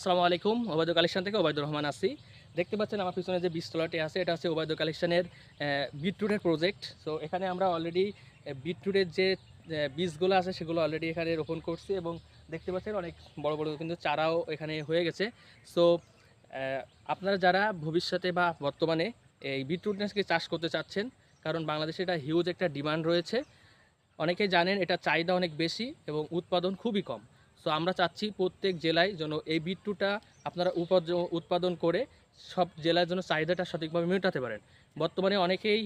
আসসালামু আলাইকুম, ওবায়দুল কালেকশন থেকে ওবায়দুর রহমান আসি দেখতে পাচ্ছেন আমার পিছনে যে বীজতলাটি আছে, এটা হচ্ছে ওবায়দুল কালেকশনের বিটরুটের প্রজেক্ট সো এখানে আমরা অলরেডি বিটরুটের যে বীজগুলো আছে, সেগুলো অলরেডি এখানে রোপণ করছি এবং দেখতে পাচ্ছেন অনেক বড় বড় কিন্তু চারাও এখানে হয়ে গেছে। সো আপনারা যারা ভবিষ্যতে বা বর্তমানে এই বিটরুটকে চাষ করতে চাচ্ছেন, কারণ বাংলাদেশে এটা হিউজ একটা ডিমান্ড রয়েছে অনেকেই জানেন এটা চাহিদা অনেক বেশি এবং উৎপাদন খুবই কম। সো আমরা চাচ্ছি প্রত্যেক জেলায় যেন এই বিট্টুটা আপনারা উৎপাদন করে সব জেলার জন্য চাহিদাটা সঠিকভাবে মেটাতে পারেন। বর্তমানে অনেকেই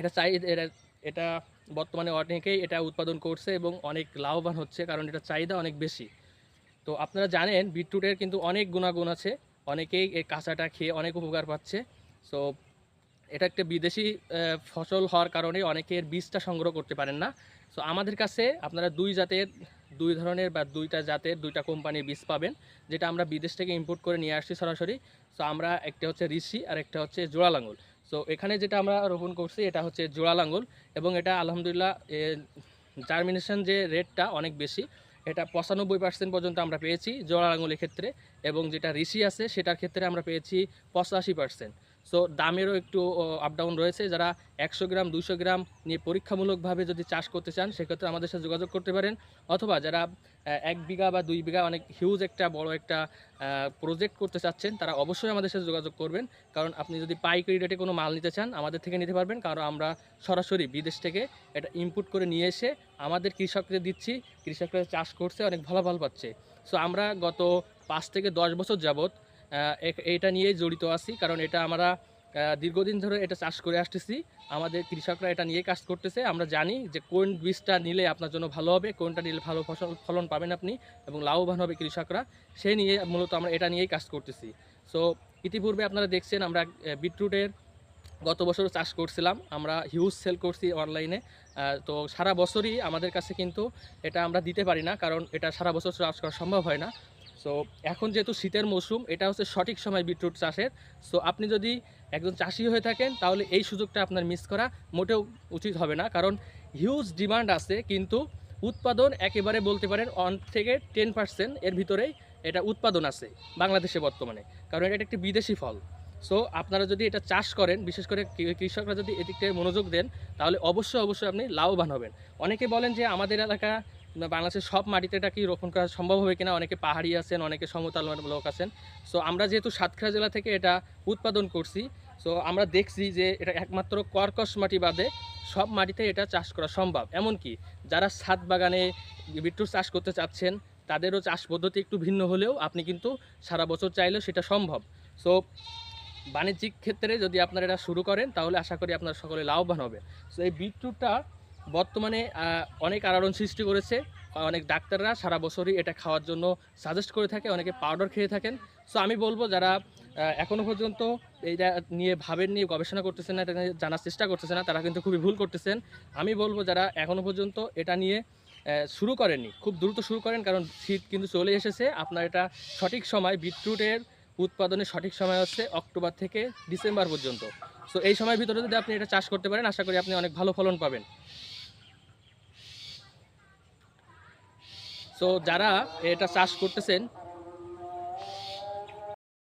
এটা চাই, এটা এটা বর্তমানে অনেকেই এটা উৎপাদন করছে এবং অনেক লাভবান হচ্ছে কারণ এটা চাহিদা অনেক বেশি। তো আপনারা জানেন বিটরুটের কিন্তু অনেক গুণাগুণ আছে, অনেকেই এই কাঁচাটা খেয়ে অনেক উপকার পাচ্ছে। সো এটা একটা বিদেশি ফসল হওয়ার কারণে অনেকের বীজটা সংগ্রহ করতে পারেন না। সো আমাদের কাছে আপনারা দুই জাতের দুই ধরনের বা দুইটা জাতের দুইটা কোম্পানির বীজ পাবেন, যেটা আমরা বিদেশ থেকে ইম্পোর্ট করে নিয়ে আসছি সরাসরি। সো আমরা একটা হচ্ছে ঋষি আর একটা হচ্ছে জোড়া লাঙ্গল সো এখানে যেটা আমরা রোপণ করছি, এটা হচ্ছে জোড়া লাঙ্গল এবং এটা আলহামদুলিল্লাহ জার্মিনেশন যে রেটটা অনেক বেশি, এটা পঁচানব্বই পার্সেন্ট পর্যন্ত আমরা পেয়েছি জোড়া লাঙ্গলের ক্ষেত্রে এবং যেটা ঋষি আছে, সেটার ক্ষেত্রে আমরা পেয়েছি পঁচাশি পার্সেন্ট সো দামেরও একটু আপ ডাউন রয়েছে। যারা একশো গ্রাম দুশো গ্রাম নিয়ে পরীক্ষামূলকভাবে যদি চাষ করতে চান, সেক্ষেত্রে আমাদের সাথে যোগাযোগ করতে পারেন। অথবা যারা এক বিঘা বা দুই বিঘা অনেক হিউজ একটা, বড় একটা প্রজেক্ট করতে চাচ্ছেন, তারা অবশ্যই আমাদের সাথে যোগাযোগ করবেন। কারণ আপনি যদি পাইকারি রেটে কোনো মাল নিতে চান, আমাদের থেকে নিতে পারবেন। কারণ আমরা সরাসরি বিদেশ থেকে এটা ইনপুট করে নিয়ে এসে আমাদের কৃষকদের দিচ্ছি। কৃষকরা চাষ করছে, অনেক ভালো ফল পাচ্ছে। সো আমরা গত পাঁচ থেকে দশ বছর এ- এটা নিয়েই জড়িত আছি, কারণ এটা আমরা দীর্ঘদিন ধরে এটা চাষ করে আসতেছি। আমাদের কৃষকরা এটা নিয়ে কাজ করতেছে। আমরা জানি যে কোন বীজটা নিলে আপনার জন্য ভালো হবে, কোনটা নিলে ভালো ফসল, ফলন পাবেন আপনি এবং লাভবান হবে কৃষকরা। সেই নিয়ে মূলত আমরা এটা নিয়েই কাজ করতেছি। সো ইতিপূর্বে আপনারা দেখছেন আমরা বিটরুটের গত বছর চাষ করছিলাম। আমরা হিউজ সেল করছি অনলাইনে তো সারা বছরই আমাদের কাছে কিন্তু এটা আমরা দিতে পারি না, কারণ এটা সারা বছর চাষ করা সম্ভব হয় না। সো এখন যেহেতু শীতের মৌসুম, এটা হচ্ছে সঠিক সময় বিটরুট চাষের। সো আপনি যদি একজন চাষি হয়ে থাকেন, তাহলে এই সুযোগটা আপনার মিস করা মোটেও উচিত হবে না। কারণ হিউজ ডিমান্ড আছে, কিন্তু উৎপাদন একেবারে বলতে পারেন অন থেকে টেন পার্সেন্ট এর ভিতরেই এটা উৎপাদন আছে বাংলাদেশে বর্তমানে। কারণ এটা একটি বিদেশি ফল। সো আপনারা যদি এটা চাষ করেন, বিশেষ করে কৃষকরা যদি এদিকে মনোযোগ দেন, তাহলে অবশ্যই অবশ্যই আপনি লাভবান হবেন। অনেকে বলেন যে আমাদের এলাকা বাংলাদেশের সব মাটিতে এটা কি রোপণ করা সম্ভব হবে কিনা? অনেকে পাহাড়ি আছেন, অনেকে সমতল লোক আছেন। সো আমরা যেহেতু সাতক্ষীরা জেলা থেকে এটা উৎপাদন করছি সো আমরা দেখছি যে এটা একমাত্র কর্কশ মাটি বাদে সব মাটিতে এটা চাষ করা সম্ভব। এমনকি যারা ছাদ বাগানে বিট্টুর চাষ করতে চাচ্ছেন, তাদেরও চাষ পদ্ধতি একটু ভিন্ন হলেও আপনি কিন্তু সারা বছর চাইলেও সেটা সম্ভব। সো বাণিজ্যিক ক্ষেত্রে যদি আপনারা এটা শুরু করেন, তাহলে আশা করি আপনার সকলে লাভবান হবে সো এই বিটরুটটা বর্তমানে অনেক আলোড়ন সৃষ্টি করেছে। অনেক ডাক্তাররা সারা বছরই এটা খাওয়ার জন্য সাজেস্ট করে থাকে অনেকে পাউডার খেয়ে থাকেন। সো আমি বলব যারা আহ, এখনও পর্যন্ত এইটা নিয়ে ভাবেন নিয়ে গবেষণা করতেছেন না এটা জানার চেষ্টা করতেছে না তারা কিন্তু খুবই ভুল করতেছেন। আমি বলব যারা এখনও পর্যন্ত এটা নিয়ে শুরু করেননি খুব দ্রুত শুরু করেন কারণ শীত কিন্তু চলে এসেছে। আপনার এটা সঠিক সময় বিটরুটের উৎপাদনের সঠিক সময় হচ্ছে অক্টোবর থেকে ডিসেম্বর পর্যন্ত। সো এই সময়ের ভিতরে যদি আপনি এটা চাষ করতে পারেন আশা করি আপনি অনেক ভালো ফলন পাবেন। সো যারা এটা চাষ করতেছেন